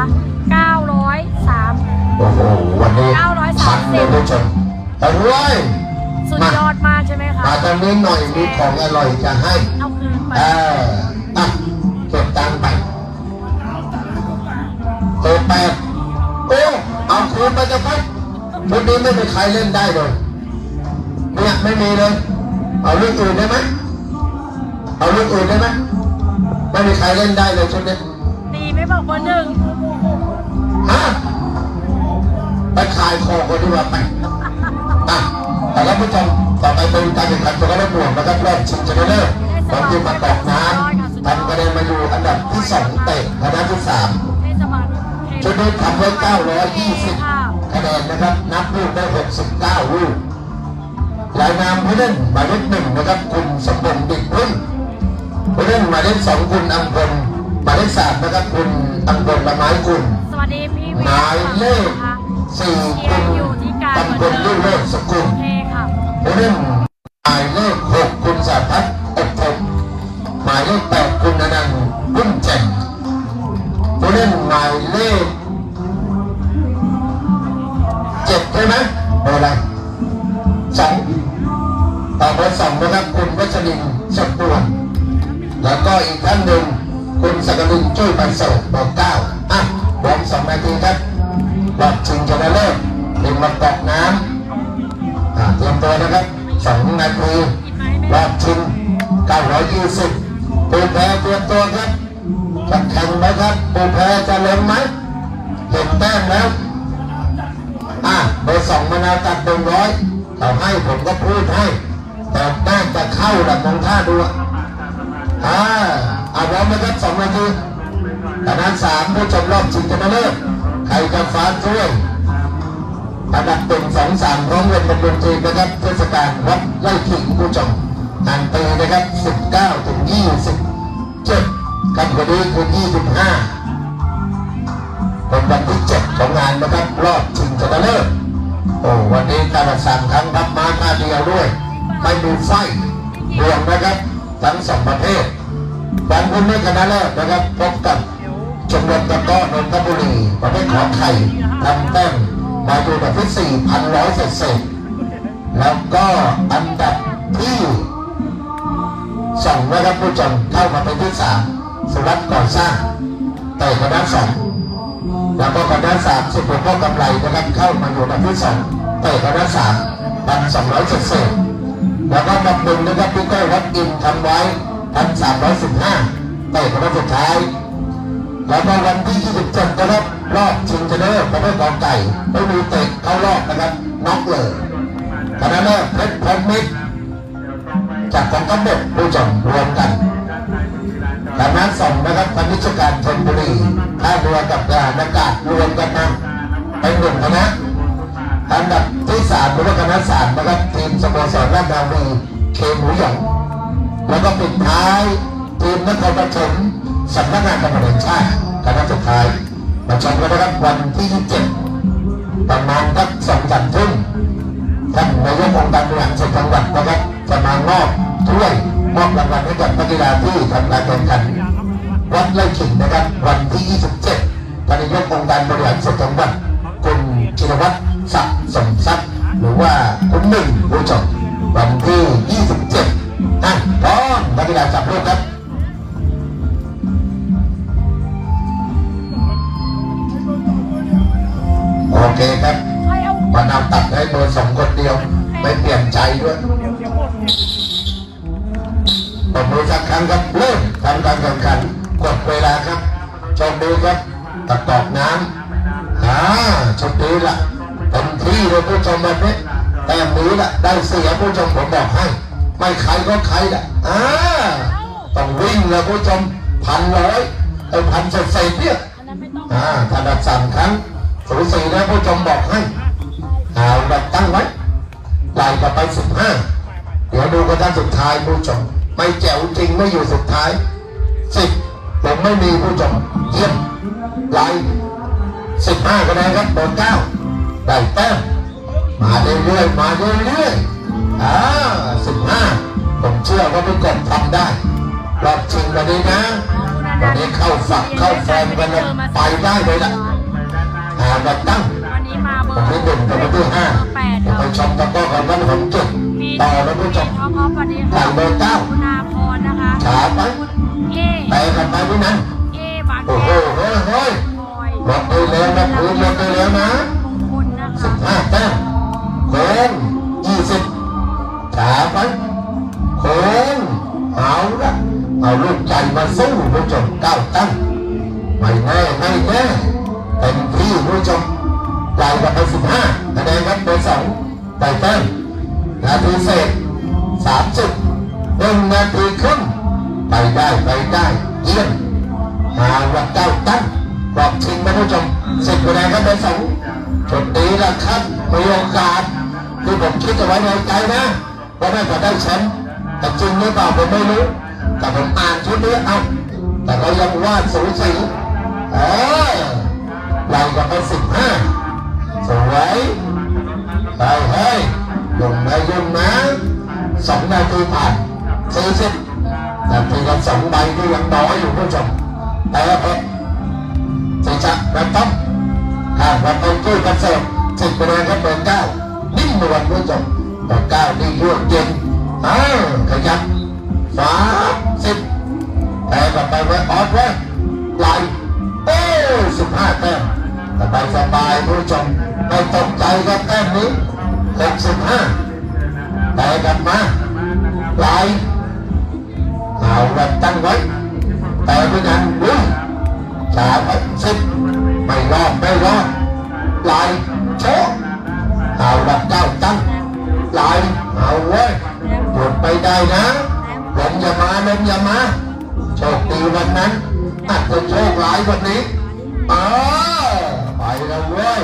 903 โอ้โหวันนี้930พันเลยผู้ชมเอาไว้สุดยอดมากใช่ไหมคะมาตอนนี้หน่อยมีของอร่อยจะให้ เอาคืนไปเอออะเก็บตังค์ไปเปิดแปดโอ้เอาคืนไปจะพัดวันนี้ไม่มีใครเล่นได้เลยเนี่ยไม่มีเลย เอาเรื่องอื่นได้ไหมเอาเรื่องอื่นได้ไหมไม่มีใครเล่นได้เลยชุดนี้ตีไม่บอกเบอร์หนึ่ง ฮะไปขายของกันดีกว่าไปอะแต่แล้วผู้ชมต่อไปเป็นการแข่งขันตัวกระโดดนะครับรอบชิงชนะเลิศของทีมประกอบน้ำทำคะแนนมาอยู่อันดับที่สองเตะคณะที่สามชุดนี้ทำไว้920คะแนนนะครับ นับลูกได้ 69 ลูกรายนามผู้เล่นหมายเลขหนึ่งนะครับ คุณสมบูรณ์ดิกพึ่งผู้เล่นหมายเลขสองคุณอังพลหมายเลขสามนะครับ คุณอังพลละไม้คุณ หวิมายเลขนะคะสี่เชียคุณร์อยู่ที่การอังพลรุ่งเลิศสกุลเทค่ะผู้เล่นหมายเลขหกคุณสาพัฒน์อบทมหมายเลขแปดคุณอนันต์รุ่นแจ่มผู้เล่นหมายเลขเจ็ดใช่ไหมเบอร์อะไรสองต่อเบอร์สองนะครับคุณวัชรินทร์สมบูรณ์แล้วก็อีกท่านหนึ่งคุณสักลินช่วยประเสริฐเบอร์เก้า อะรวมสองนาทีครับรอบชิงชนะเลิศเป็นมาเกน้ำเตรียมตัวนะครับสองนาทีรอบชิง920ปูแพ้เตรียมตัวครับจะแข่งไหมครับปูแพ้จะลงไหมเห็นแต้มแล้วอะเบอร์สองมะนาวตัดหนึ่งร้อยเขาให้ผมก็พูดให้ แต่น่าจะเข้าดับมองท่าดูอะอ่าเอาพร้ไหมครับสองนาที คณะสามผู้ชมรอบชิงชนะเลิศใครจะฟ้าช่วยอันดับเป็นสองสามร้อมเงินบำรุงทีนะครับเทศกาลวัดไร่ขิงผู้ชมงานปีนะครับสิบเก้าถึงยี่สิบเจ็ดกันวันนี้คือยี่สิบห้าเป็นวันที่เจ็ดของงานนะครับ รอบชิงชนะเลิศโอ้วันนี้การสั่งทั้งรับมาหน้าเดียวด้วย ไม่มีไฟรวมนะครับ ทั้งสองประเภทวันพรุ่ชนะเลิศนะครับพบกับ ชมรมตะก้อนนทบุรีประเภทของไข่ทำแต้มมาอยู่อันดับที่สี่พันร้อยเศษเศษแล้วก็อันดับที่สองนะครับผู้ชมเข้ามาเป็นที่สามสุรัตน์ก่อสร้างแต่คณะดานสองแล้วก็คณะดานสามสิบหกก็กำไรนะครับเข้ามาอยู่อันดับที่สองเตะคณะดานสามพันสองร้อยเศษเศษแล้วก็อันดับหนึ่งนะครับพี่ก้อยวัดอินทำไว้พันสามร้อยสิบห้าเตะคณะดานสุดท้าย แล้วก็วันที่ยี่สิบเจ็ดนะครับรอบชิงชนะเลิศประเภทกองไก่ไม่มีเตะเข้ารอบนะครับน็อกเลยคณะเลิศเพชรพรมิตรจากของทั้งหมดผู้ชมรวมกันคณะสองนะครับคณิชการชนบุรีท่าเรือกับทหารอากาศรวมกันมาเป็นหนึ่งคณะอันดับที่สามเป็นคณะสามนะครับทีมสโมสรราชนาวีเคหมูหยองแล้วก็ปิดท้ายทีมนครปฐม สำนักงานตำรวจแห่งชาติคณะสุดท้ายมาชมกันนะครับวันที่27ประมาณสักสองสามทุ่มท่านนายกองค์การบริหารส่วนจังหวัดนะครับจะมามอบถ้วยมอบรางวัลให้กับนักกีฬาที่ทำการแข่งขันวัดไร่ขิงนะครับ วันที่ 27ท่านนายกองค์การบริหารส่วนจังหวัดคุณชินวัตรศักดิ์สมทรัพย์หรือว่าคุณหนึ่งผู้ชมวันที่ 27อะพร้อมนักกีฬาจับลูกครับ เคครับใครเอามานำตัดให้เบอร์สองคนเดียว ไม่เปลี่ยนใจด้วยตบมือสักครั้งครับเริ่มทำการแข่งขันกดเวลาครับชมดูครับตะกอกน้ำอ่าชุดนี้ละเต็มที่เลยผู้ชมแบบนี้แต้มนี้ละได้เสียผู้ชมผมบอกให้ ไม่ใครก็ใครละอ่าต้องวิ่งเลยผู้ชมพันร้อยไอ้พันเศษๆเนี่ยอันนั้นไม่ต้องอ่าถ้าดับสามครั้ง สูสีนะผู้ชมบอกให้เอาแบบตั้งไว้ไล่กลับไปสิบห้าเดี๋ยวดูกันท่านสุดท้ายผู้ชม ไม่แจ๋วจริงไม่อยู่สุดท้ายสิบผมไม่มีผู้ชมเยี่ยมไล่สิบห้าคะแนนครับบอร์เก้าได้แต้มมาเรื่อยๆมาเรื่อยๆอ่าสิบห้าผมเชื่อว่าทุกคนทำได้รอบชิงวันนี้นะวันนี้เข้าฝักเข้าแฟนกันแล้วไปได้เลยละามาตั้งวันนี้มาเบอผมร์ที่หนึ่งกับวันที่ห้าแปดจะไปชมตะก้อกับวันผมจุดมีต่อแล้วผู้ชมท็อปท็อปวันนี้ไก่เบอร์เก้าคุณอาพรนะคะขาไปเอไปกันไปพี่นั้นเอบางโอ้แก้โหวเฮ้ยเฮ้ยพลอยลดไปแล้วนะคืนลดไปแล้วนะมงคลนะสิคะบห้าแต้มโค้งยี่สิบขาไปโค้งเอาละเอาลูกใจมาสู้ผู้ชมเก้าตั้งไม่แน่ไม่แน่ เต็มที่ผู้ชมไล่กันไปสิบห้าคะแนนครับเบอร์สองไปแต้มนาทีเศษสามสิบหนึ่งนาทีครึ่งไปได้ไปได้เยี่ยมหาว่าเก้าตั้งรอบชิงนะผู้ชมสิบคะแนนครับเบอร์สองจุดนี้ละครับมีโอกาสที่ผมคิดเอาไว้ในใจนะว่าน่าจะได้แชมป์แต่จริงหรือเปล่าผมไม่รู้ แต่ผมอ่านชุดนี้เอาแต่เรายังว่าสูสีเออ เราก็ไปสิบห้าสวยไปเฮ้ยยุ่งนะยุ่งนะสองนาทีผ่านสี่สิบนาทีละสองใบที่ยังน้อยอยู่ผู้ชมแต่เพชรศีรษะระต้องหากเราไปช่วยกันเสร์ฟสิบคะแนนครับเบอร์เก้านิ่มนวลผู้ชมเบอร์เก้านี่ยั่วเย็นอ้าวขยับสามสิบแต่กลับไปไว้ออดไว้ไหลเอ้สิบห้าแต้ม สบายสบายผู้ชมไม่ตกใจกับแต้มนี้หกสิบห้าแต่กลับมาไหลเอาแบบตั้งไว้ แต่ไม่นานวุ้ยสามสิบไม่รอดไม่รอดไหลโชกเอาดับเก้าตั้งไหลเอาเว้ยหยุดไปได้นะลมอย่ามาลมอย่ามาโชคดีวันนั้นอาจจะโชคร้ายวันนี้เออ แล้วเว้ย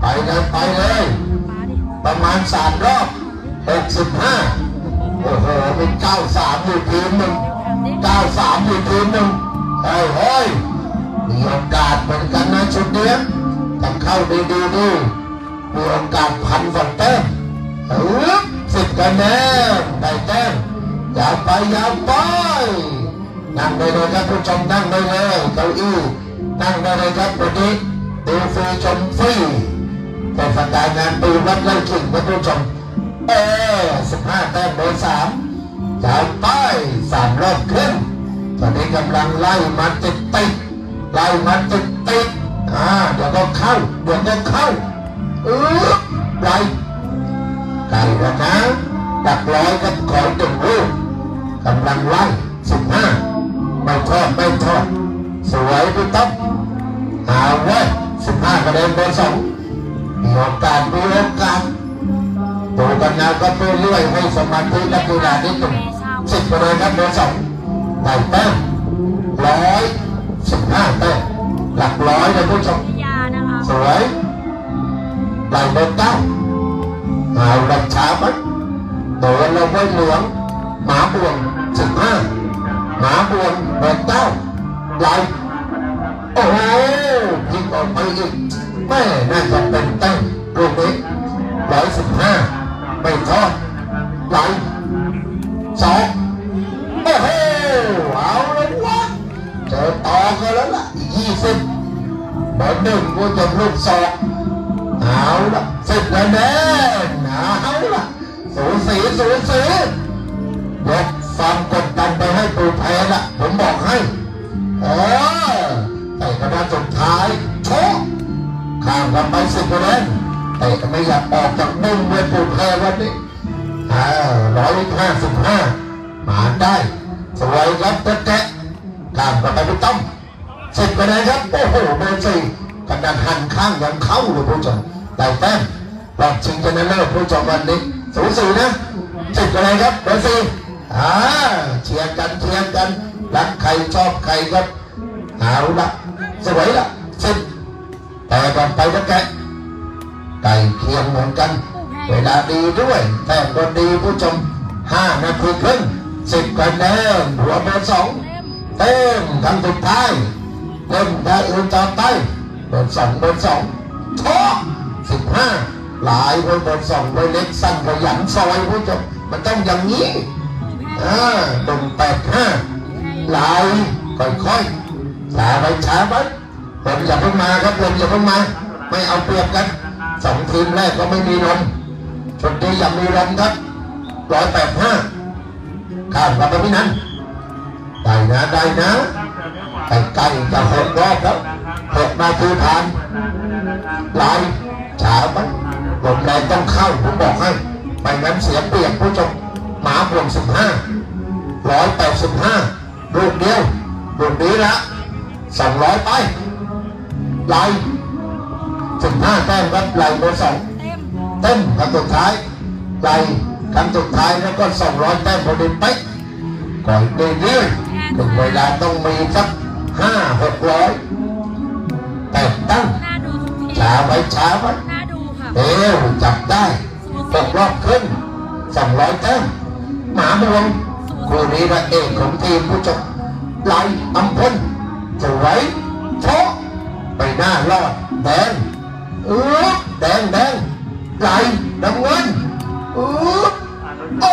ไปเลยไปเลยมาดิประมาณสามรอบหกสิบห้าโอ้โหเป็นเก้าสามอยู่ทีมหนึ่งแถมดิเก้าสามอยู่ทีมหนึ่งเฮ้ยเฮ้ยมีโอกาสเหมือนกันนะชุดเนี้ยต้องเข้าดีดีๆดูมีโอกาสพันฝันแต้มฮึบสิบคะแนนได้แต้มยาวไปยาวไปนั่งได้เลยครับผู้ชมนั่งได้เลยเก้าอี้นั่งได้เลยครับวันนี้ดู ฟรีชมฟรีเทศกาลงานปืนวัดไร่ขิงครับผู้ชมเออสิบห้าแต้มเบอร์สามยาวไปสามรอบครึ่งตอนนี้กำลังไล่มาติดติดไล่มาติดติดอ่าเดี๋ยวก็เข้าเดี๋ยวก็เข้าเออไล่ไก่แล้วนะดักร้อยกับขอยดึงลูกกำลังไล่สิบห้าไม่ทอดไม่ทอดสวยพี่ต้อมเอาไว้ สิบห้าคะแนนเบอร์สองมีโอกาสมีโอกาสดูกันนะก็เรื่อยๆให้สมาธินักกีฬาที่ตุ่มสิบคะแนนครับเบอร์สองได้แต้มร้อยสิบห้าแต้มหลักร้อยนะผู้ชมพิยานะคะสวยไหลเบอร์เก้าเอาดับช้าไหมโดนเราไว้เหลืองหมาบวงสิบห้าหมาบวงเบอร์เก้าไหลโอ้โหพลิก ออกไปอีกแม่น่าจะเป็นแต้มลูกนี้ร้อยสิบห้าไม่ทอดไหลสองโอ้โหเอาเลยววะเจอต่อกันแล้วล่ะอีกยี่สิบเบอร์หนึ่งผู้ชมลูกสองเอาละสิบคะแนนเอาละสูสีสูสียกความกดดันไปให้ปูแพ้ละผมบอกให้เออแต่คะแนนสุดท้าย โชกข้ามกันไปสิบคะแนนแต่ไม่อยากออกจากมุมเลยปูแพ้วันนี้อ่าร้อยห้าสิบห้ามาได้สวยครับแจ๊ะข้ามกันไปไม่ต้องสิบคะแนนครับโอ้โหเบอร์สี่กำลังหันข้างยังเข้าเลยผู้ชมได้แต้มรอบชิงชนะเลิศผู้ชมวันนี้สูสีนะสิบคะแนนครับเบอร์สี่อ่าเชียร์กันเชียร์กันรักใครชอบใครครับเอาละสวยละสิบ แต่ก่อนไปนะแกไก่เคียงเหมือนกัน เวลาดีด้วย แต้มก็ดีผู้ชมห้านาทีครึ่งสิบคะแนนหัวเบอร์สองเต็มเต็มครั้งสุดท้ายเต็มได้อื่นต่อไปเบอร์สองเบอร์สองโชกสิบห้าหลายคนเบอร์สองเบอร์เล็กสั้นขยันซอยผู้ชมมันต้องอย่างนี้อ่าตรงแปดห้าหลายค่อยช้าไปช้าไป ลมอย่าเพิ่งมาครับลมอย่าเพิ่งมา ไม่เอาเปรียบกันสองทีมแรกก็ไม่มีลมชุดนี้ยังมีลมครับร้อยแปดห้าข้ามมาไปพี่นั้นได้นะได้นะใกล้ๆจะหกรอบแล้วหกนาทีผ่านลายช้าไปลมแรงต้องเข้าผมบอกให้ไม่งั้นเสียเปรียบผู้ชมหมาบวงสิบห้าร้อยแปดสิบห้าลูกเดียวลูกนี้ละสองร้อยไป ลายสิบห้าแต้มครับลายเบอร์สองเต็มเต้นคำสุดท้ายไล่คำสุดท้ายแล้วก็สองร้อยแต้มพอดีเป๊ะก่อนเรื่อยๆถึงเวลาต้องมีสักห้าหกร้อยแต่ตั้งน่าดูทุกทีช้าไว้ช้าไว้น่าดูค่ะเอวจับได้ตกรอบขึ้นสองร้อยแต้มหมาบวงคู่นี้พระเอกของทีมผู้ชมไล่อำพลสวยโชะ ไปหน้ารอดแดงเออแดงแดงไหลน้ำเงินเออโอ้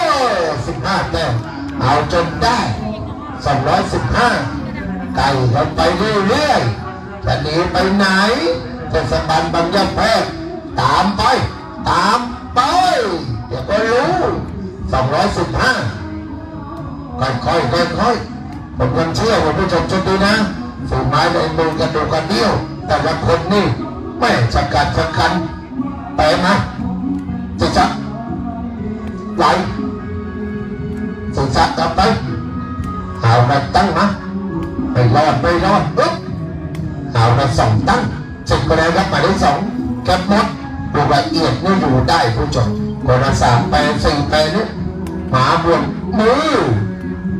สิบห้าแต้มเอาจนได้สองร้อยสิบห้าไก่กันไปเรื่อยๆจะหนีไปไหนเทศบาลบางยะแพรกตามไป ตามไปเดี๋ยวก็รู้สองร้อยสิบห้าค่อยๆค่อยๆผมยังเชื่อว่าผู้ชมชุดนี้นะ ฝีไม้ในมือกระดูกกระเดี่ยว แต่ละคนนี่แม่สกัดสคันไปมาสิจักไหลสิจักกลับไปเอาไปตั้งมาไม่รอดไม่รอดปึ๊บเอาไปสองตั้งสิบคะแนนครับมายเลขสองแคปหมดดูละเอียดนี่อยู่ได้ผู้ชมคนละสามแปดสี่แปดนี่หมาบวมมือ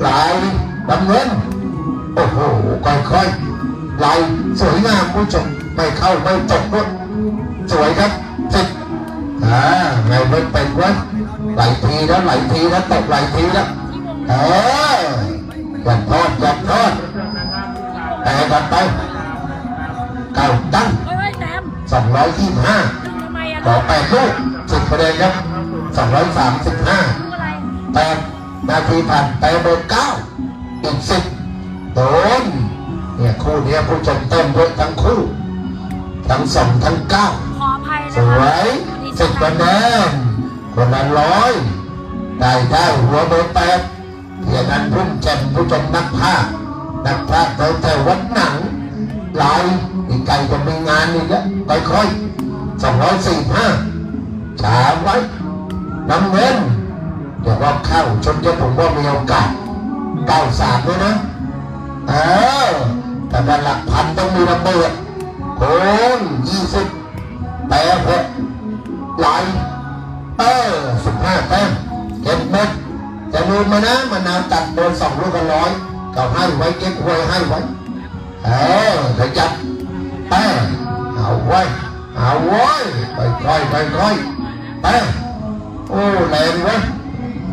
ไหลดำเงิน โอ้โหค่อยๆไหลสวยงามผู้ชมไม่เข้าไม่ตกรถสวยครับสิบอ่าไงไม่เป็นวะไหลทีแล้วไหลทีแล้วตกไหลทีแล้วที่วงเอออย่าทอดอย่าทอดแต่กันไปเก้าตั้งเฮ้ยเฮ้ยแต้มสองร้อยยี่สิบห้าดึงทำไมอะขอแปดลูกสิบคะแนนครับสองร้อยสามสิบห้าดูอะไรแปดนาทีผ่านไปเบอร์เก้าอีกสิบ โดนเนี่ยคู่เนี้ยผู้ชมเต้นด้วยทั้งคู่ ทั้งสองทั้งเก้าขออภัยสนะคะวยดิสิฉับนคะแนนคนละร้อยได้ได้หัวเบอร์แปดเทียนั้นพุ่มแจ่มผู้ชมนักภาคนักภาคแถวแต่วัดหนังลายอีกไกลจะมีงานอีกแล้วค่อยๆสองร้อยสี่ห้าช้าไว้น้ำเงินเดี๋ยวว่าเข้าชนเจ้าผมว่ามีโอกาสเก้าสามด้วยนะ เออแต่ด้านหลักพันต้องมีระเบิดโคนยี่สิบแปดหกไหลเออสิบห้าแต้มเก็บหมดจะลืมมานะมานาวตัดโดนสองลูกกันร้อยเขาให้ไว้เก็บหวยให้ไว้เออขยับแป้เอาไว้เอาไว้ค่อยๆค่อยๆแป้โอ้แรงเว้ย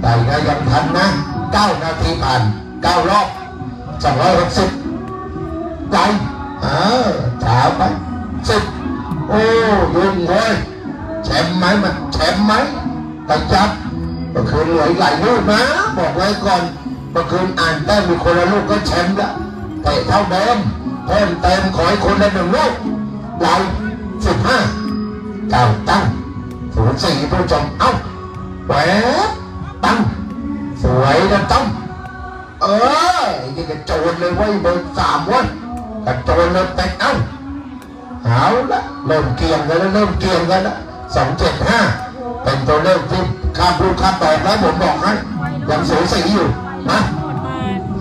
แต่ก็ยังทันนะเก้านาทีผ่านเก้ารอบ สองร้อยหกสิบไกลเออช้าไปสิบโอ้ยุ่งเว้ยแชมป์ไหมมันแชมป์ไหมกระจับเมื่อคืนเหลือหลายลูกนะ บอกไว้ก่อนเมื่อคืนอ่านแต้มมีคนละลูกก็แชมป์ละเตะเท่าเดิมเพิ่มเติมขอให้คนละหนึ่งลูกเราสิบห้าเก้าตั้งศูนย์สี่ผู้ชมเอ้าแหวตั้งสวยนะตั้ง เออนี่กระโจนเลยเว้ยเบอร์สามเว้ยกระโจนเลยเป็ดเอ้าเอาละเริ่มเกี่ยงกันแล้วเริ่มเกี่ยงกันแล้วสองเจ็ดห้าเป็นตัวเลขที่ข้ามรูข้ามตอกแล้วผมบอกให้ยังสูสีอยู่นะ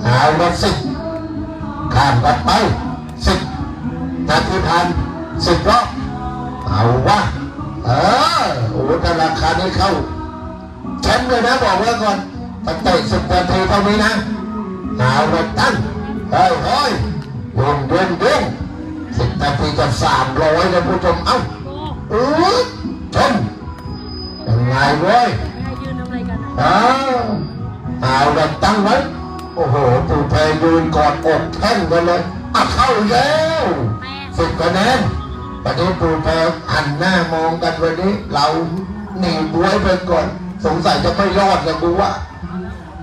หาเอาละสิบข้ามกันไปสิบนาทีพันสิบรอบเอาวะเออโอ้แต่ราคานี้เข้าแชมป์เลยนะบอกไว้ก่อนตั้งแต่สิบนาทีเท่านี้นะ เอาละตั้งเฮ้ยเฮ้ยยุ่งยุ่งยุ่งสิบนาทีจะสามร้อยเลยผู้ชมเอ้าโอ้อือชมยังไงเว้ยไม่ให้ยืนทำอะไรกันอะเอาเอาแบบตั้งไว้โอ้โหปู่เพยยืนกอดอกแท่งกันเลยเข้าแล้วแม่สิบคะแนนประเดี๋ยวปู่เพยหันหน้ามองกันวันนี้ เราหนีบวยไปก่อน สงสัยจะไม่รอดเลยกูว่า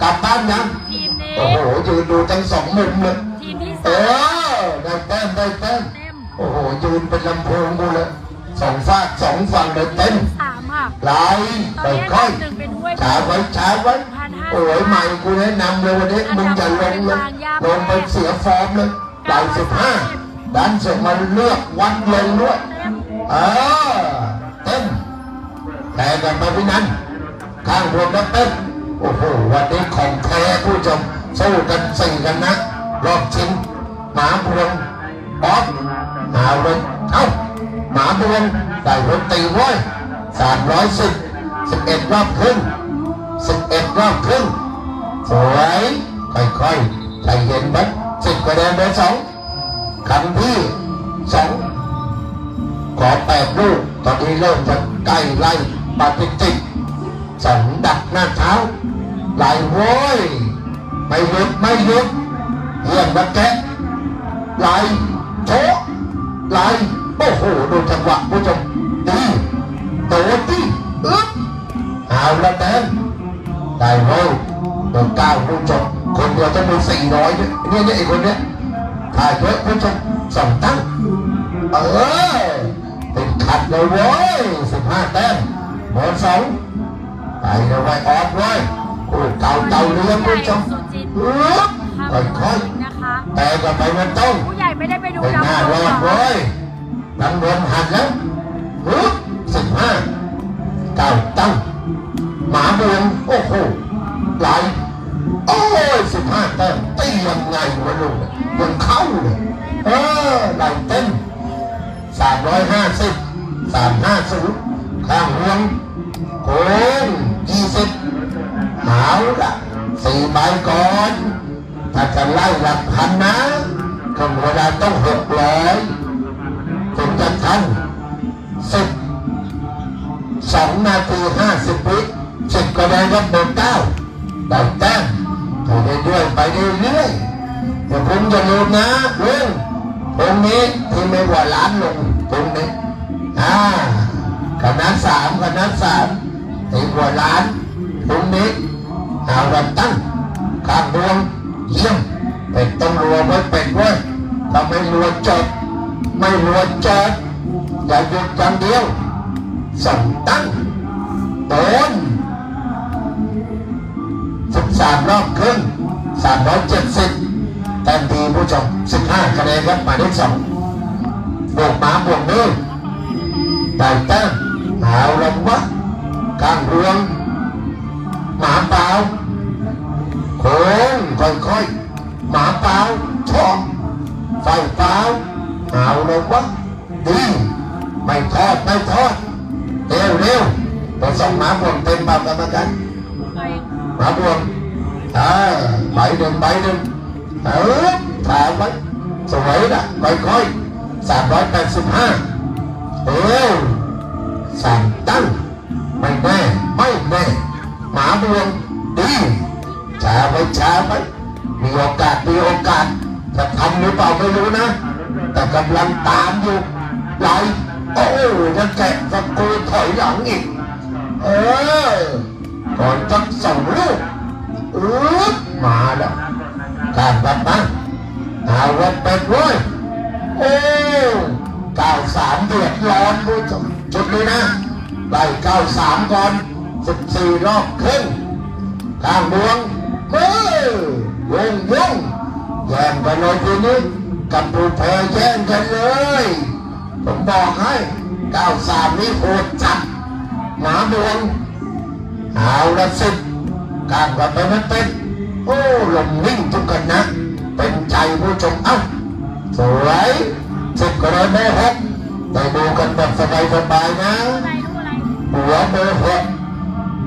กลับบ้านยังทีม นี้โอ้โหยืนดูทั้งสองมุมเลยทีมที่เอสามอได้แต้มได้แต้มเต็มโอ้โหยืนเป็นลำโพงดูเลยสองฝากสองฝั่งเลยเต็มสามค่ะไหลตอนค่นี้อยหนึ่งเป็นห้วยๆช้าไว้ช้าไว้โอ้ยใหม่กูแนะนำเลยวันนี้มึงอย่าลงเลยลงไปเสียฟอร์มเลยไหลสิบห้าดันส่งมาเลือกวัดลงด้วย เต็มเออเต้นแต่กันไปพี่นั้นข้างรวมแล้วเต้น โอ้โหวันนี้ของแท้ผู้ชมสู้กันสี่กันนะ รอบชิงหมาพวงบอสหมาเลยเอ้าหมาพวงได้รถตีไว้สามร้อยสิบสิบเอ็ดรอบครึ่งสิบเอ็ดรอบครึ่งสวยค่อยๆใจเย็นไหมสิบคะแนนเบอร์สองคำที่สองขอแปดลูกตอนนี้เริ่มจะใกล้ไล่ปาติติ สองดักหน้าเท้าไหลโว้ยไม่หยุดไม่หยุดเยี่ยมนะแกะไหลโชะไหลโอ้โหดูจังหวะผู้ชมดีโดดดิอึ๊บเอาละแดนได้โว้ยเบอร์เก้าวผู้ชมคนเดียวจะมีสี่ร้อยเนี่ยเนี่ยไอ้คนเนี้ยถ่ายเยอะผู้ชมสองตั้งเออติดขัดเลยเว้ยสิบห้าแต้มเบอร์สอง ไปเลยไว้ออฟไว้โอ้เก่าเก่าเรือคุณผู้ชมสุจินอึ๊บทำค่อยนะคะๆแต่ก็ไปมันต้องผู้ใหญ่ไม่ได้ไปดูไปหน้าดำรอดเหรอเว้ยน้ำรวมหักแล้วอึ๊บสิบห้าเก่าตั้งหมาเบืองโอ้โหไหลโอ้ยสิบห้าแต้มตียังไงวะลูกยังเข้าเลยเออไหลเต็มสามร้อยห้าสิบสามห้าศูนย์ข้างห่วงโค้ง ยี่สิบหาละสี่ใบก่อนถ้าจะไล่หลักพันนะคำเวลาต้องหกร้อยถึงจะทันสิบสองนาทีห้าสิบวิสิบก็ได้รับเบอร์เก้าได้แต้มไปเรื่อยไปเรื่อยๆอย่าคุณอย่าลืมนะเรื่องตรงนี้ที่ไม่ว่าล้านลงตรงนี้อ่าคณะสามคณะสาม ที่ว่าล้านตรงนี้เอาละตั้งข้างดวงเยี่ยมเป็ดต้องรัวไว้เป็ดไว้ถ้าไม่รัวจบไม่รัวจบอย่าหยุดอย่างเดียวส่งตั้งโดนสิบสามรอบครึ่งสามร้อยเจ็ดสิบแต้มดีผู้ชม15คะแนนครับหมายเลขสองบวกมาบวกนี้ได้แต้มเอาลงวะ ข้างรวง หมาเปล่าโค้งค่อยๆ หมาเปล่าชอบไฟเปล่าเอาลงวะดีไม่ทอดไม่ทอดเร็วเร็วไปส่งหมาบวกเต็มเปล่ากรรมการตัวเองหมาบวงอ่าใบหนึ่งใบหนึ่งเออถ่ายไว้สวยนะค่อยๆสามร้อยแปดสิบห้าเออสามตั้งไม่แน่ไม่แน่ หมาบวงดีช้าไว้ช้าไว้มีโอกาสมีโอกาสจะทำหรือเปล่าไม่รู้นะ แต่กำลังตามอยู่ไหลโอ้จะแกะสกูถอยหลังอีก เออก่อนจะส่งลูกอืดมาแล้วการบัดมาเอาวันเป็ดด้วยโอ้เก้าสามเดือดร้อนผู้ชมจุดนี้นะได้เก้าสามก่อน สิบสี่รอบครึ่งข้างดวงมือยุ่งยุ่งแย่งกันเลยทีนี้กับผู้แพ้แย่งกันเลย ผมบอกให้เก้าสามนี่โหดจัดหมาดวงเอาละสิกางกันไปมันเป็นโอ้ลมวิ่งทุกกันนะ เป็นใจผู้ชมเอ้าสวยสิบกระโดดหกได้ดูกันแบบสบายๆนะอะไรรู้อะไรหัวเบอร์หก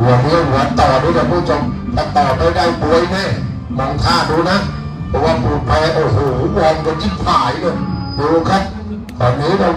หัวเบอร์สามครับเก้าใบขึ้นหลักห้าเวลาไล่แล้วไล่แล้วตอนนี้ล่ะหัวหัวต่อด้วยนะผู้ชมถ้าต่อไปได้บวยแน่มองท่าดูนะเพราะว่าผู้แพ้โอ้โหวอมกันชิบหายเลยดูครับตอนนี้เรา